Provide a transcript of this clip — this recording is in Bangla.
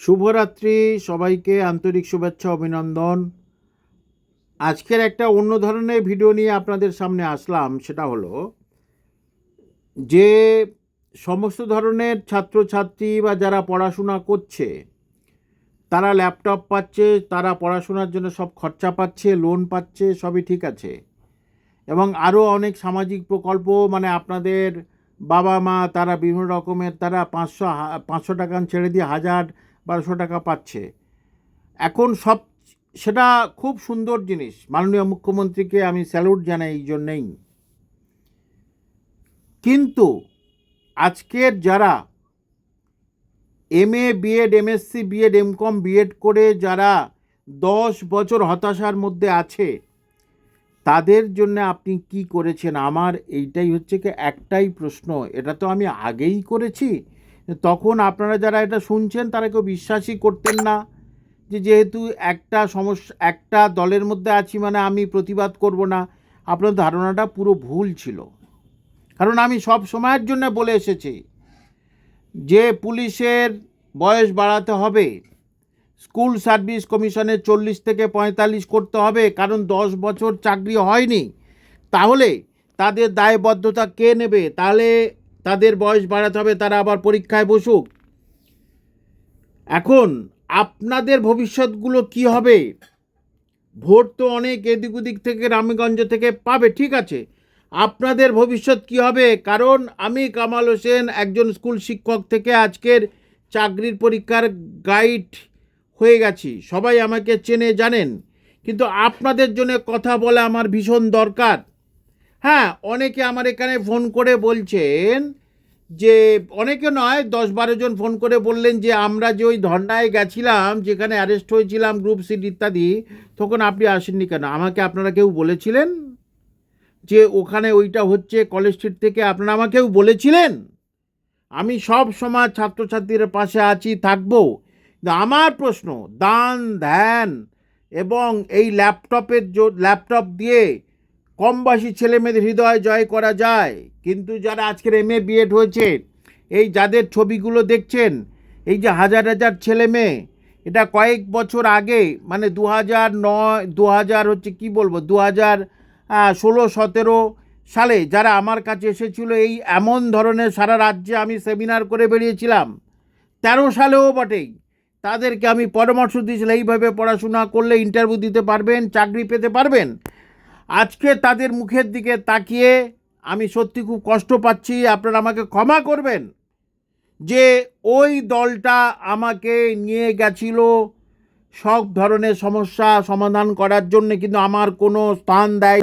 শুভরাত্রি, সবাইকে আন্তরিক শুভেচ্ছা, অভিনন্দন। আজকের একটা অন্য ধরনের ভিডিও নিয়ে আপনাদের সামনে আসলাম, সেটা হলো যে সমস্ত ধরনের ছাত্রছাত্রী বা যারা পড়াশোনা করছে, তারা ল্যাপটপ পাচ্ছে, তারা পড়াশোনার জন্য সব খরচা পাচ্ছে লোন পাচ্ছে, সবই ঠিক আছে। এবং আরও অনেক সামাজিক প্রকল্প মানে আপনাদের বাবা মা তারা বিভিন্ন রকমের, তারা পাঁচশো পাঁচশো টাকা ছেড়ে দিয়ে হাজার বারোশো টাকা পাচ্ছে। এখন সব, সেটা খুব সুন্দর জিনিস। মাননীয় মুখ্যমন্ত্রীকে আমি স্যালুট জানাই এই জন্যেই। কিন্তু আজকের যারা M A B Ed, M Sc, B Ed, M Com, B Ed করে যারা দশ বছর হতাশার মধ্যে আছে, তাদের জন্য আপনি কি করেছেন? আমার এইটাই হচ্ছে কি একটাই প্রশ্ন। এটা তো আমি আগেই করেছি। তখন আপনারা যারা এটা শুনছেন, তারা কেউ বিশ্বাসই করতেন না যে যেহেতু একটা সমস্যা, একটা দলের মধ্যে আছি মানে আমি প্রতিবাদ করব না। আপনার ধারণাটা পুরো ভুল ছিল। কারণ আমি সব সময়ের জন্য বলে এসেছি যে পুলিশের বয়স বাড়াতে হবে। স্কুল সার্ভিস কমিশনের চল্লিশ থেকে পঁয়তাল্লিশ করতে হবে। কারণ দশ বছর চাকরি হয়নি। তাহলে তাদের দায়বদ্ধতা কে নেবে? তাহলে তাদের বয়স বাড়াতে হবে, তারা আবার পরীক্ষায় বসুক। এখন আপনাদের ভবিষ্যৎগুলো কি হবে? ভোট তো অনেক এদিক ওদিক থেকে রামগঞ্জ থেকে পাবে, ঠিক আছে। আপনাদের ভবিষ্যৎ কি হবে? কারণ আমি কামাল হোসেন একজন স্কুল শিক্ষক থেকে আজকের চাকরির পরীক্ষার গাইড হয়ে গেছি। সবাই আমাকে চেনে, জানেন। কিন্তু আপনাদের জন্য কথা বলা আমার ভীষণ দরকার। হ্যাঁ অনেকে আমার এখানে ফোন করে বলছেন যে অনেকে নয়, দশ বারো জন ফোন করে বললেন যে, আমরা যে ওই ধর্নায় গেছিলাম, যেখানে অ্যারেস্ট হয়েছিলাম গ্রুপ সিট ইত্যাদি, তখন আপনি আসেননি কেন? আমাকে আপনারা কেউ বলেছিলেন যে, ওখানে ওইটা হচ্ছে কলেজ স্ট্রিট থেকে আপনারা আমাকেও বলেছিলেন? আমি সব সময় ছাত্রছাত্রীদের পাশে আছি, থাকব। আমার প্রশ্ন, দান, ধ্যান এবং এই ল্যাপটপের ল্যাপটপ দিয়ে কমবাসী ছেলে মেয়েদের হৃদয় জয় করা যায়। কিন্তু যারা আজকের এম এ বিএড হয়েছে, এই যাদের ছবিগুলো দেখছেন, এই যে হাজার হাজার ছেলে মেয়ে এটা কয়েক বছর আগে মানে দু হাজার নয় দু হাজার হচ্ছে কী বলব দু হাজার ষোলো, সতেরো সালে যারা আমার কাছে এসেছিল, এই এমন ধরনের সারা রাজ্যে আমি সেমিনার করে বেরিয়েছিলাম। তেরো সালেও বটেই। তাদেরকে আমি পরামর্শ দিয়েছিলাম, এইভাবে পড়াশোনা করলে ইন্টারভিউ দিতে পারবেন, চাকরি পেতে পারবেন। আজকে তাদের মুখের দিকে তাকিয়ে আমি সত্যি খুব কষ্ট পাচ্ছি, আপনারা আমাকে ক্ষমা করবেন যে ওই দলটা আমাকে নিয়ে গেছিল সব ধরনের সমস্যা সমাধান করার জন্য, কিন্তু আমার কোনো স্থান দেয়